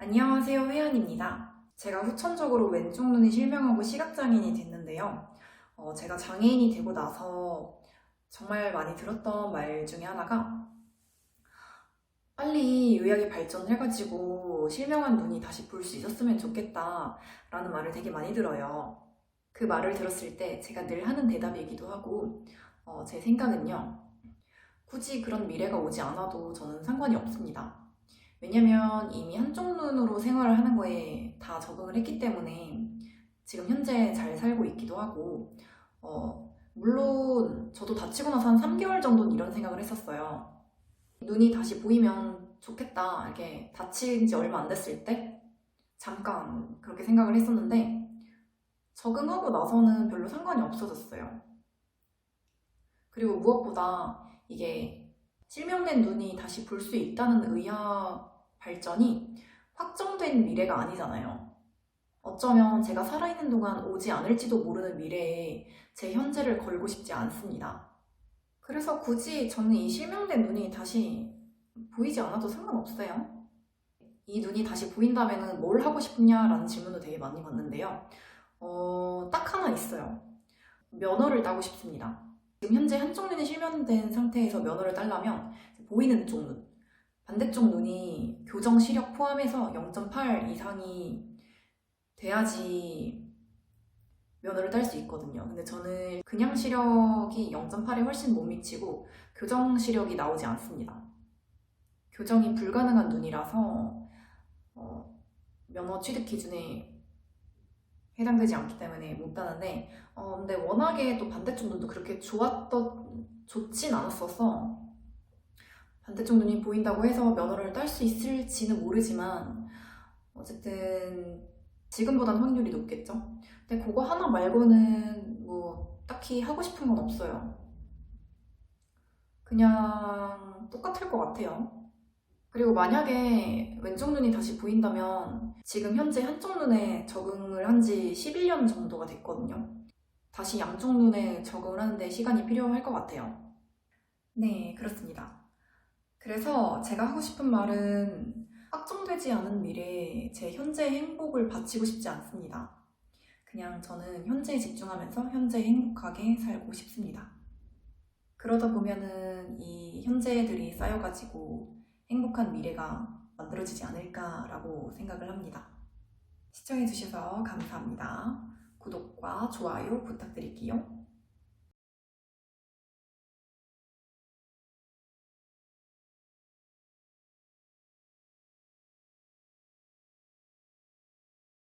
안녕하세요, 회원입니다. 제가 후천적으로 왼쪽 눈이 실명하고 시각장애인이 됐는데요. 어, 제가 장애인이 되고 나서 정말 많이 들었던 말 중에 하나가 빨리 의학이 발전해가지고 실명한 눈이 다시 볼 수 있었으면 좋겠다 라는 말을 되게 많이 들어요. 그 말을 들었을 때 제가 늘 하는 대답이기도 하고 어, 제 생각은요. 굳이 그런 미래가 오지 않아도 저는 상관이 없습니다. 왜냐면 이미 한쪽 눈으로 생활을 하는 거에 다 적응을 했기 때문에 지금 현재 잘 살고 있기도 하고, 어, 물론 저도 다치고 나서 한 3개월 정도는 이런 생각을 했었어요. 눈이 다시 보이면 좋겠다. 이렇게 다친 지 얼마 안 됐을 때 잠깐 그렇게 생각을 했었는데 적응하고 나서는 별로 상관이 없어졌어요. 그리고 무엇보다 이게 실명된 눈이 다시 볼 수 있다는 의학 발전이 확정된 미래가 아니잖아요. 어쩌면 제가 살아있는 동안 오지 않을지도 모르는 미래에 제 현재를 걸고 싶지 않습니다. 그래서 굳이 저는 이 실명된 눈이 다시 보이지 않아도 상관없어요. 이 눈이 다시 보인다면 뭘 하고 싶냐라는 질문도 되게 많이 받는데요. 어, 딱 하나 있어요. 면허를 따고 싶습니다. 지금 현재 한쪽 눈이 실명된 상태에서 면허를 따려면 보이는 쪽 눈, 반대쪽 눈이 교정 시력 포함해서 0.8 이상이 돼야지 면허를 딸 수 있거든요. 근데 저는 그냥 시력이 0.8에 훨씬 못 미치고 교정 시력이 나오지 않습니다. 교정이 불가능한 눈이라서 어, 면허 취득 기준에 해당되지 않기 때문에 못 따는데 어, 근데 워낙에 또 반대쪽 눈도 그렇게 좋았던 좋진 않았어서 반대쪽 눈이 보인다고 해서 면허를 딸 수 있을지는 모르지만 어쨌든 지금보다는 확률이 높겠죠. 근데 그거 하나 말고는 뭐 딱히 하고 싶은 건 없어요. 그냥 똑같을 것 같아요. 그리고 만약에 왼쪽 눈이 다시 보인다면 지금 현재 한쪽 눈에 적응을 한 지 11년 정도가 됐거든요. 다시 양쪽 눈에 적응을 하는데 시간이 필요할 것 같아요. 네, 그렇습니다. 그래서 제가 하고 싶은 말은 확정되지 않은 미래에 제 현재의 행복을 바치고 싶지 않습니다. 그냥 저는 현재에 집중하면서 현재 행복하게 살고 싶습니다. 그러다 보면은 이 현재들이 쌓여가지고 행복한 미래가 만들어지지 않을까라고 생각을 합니다. 시청해주셔서 감사합니다. 구독과 좋아요 부탁드릴게요.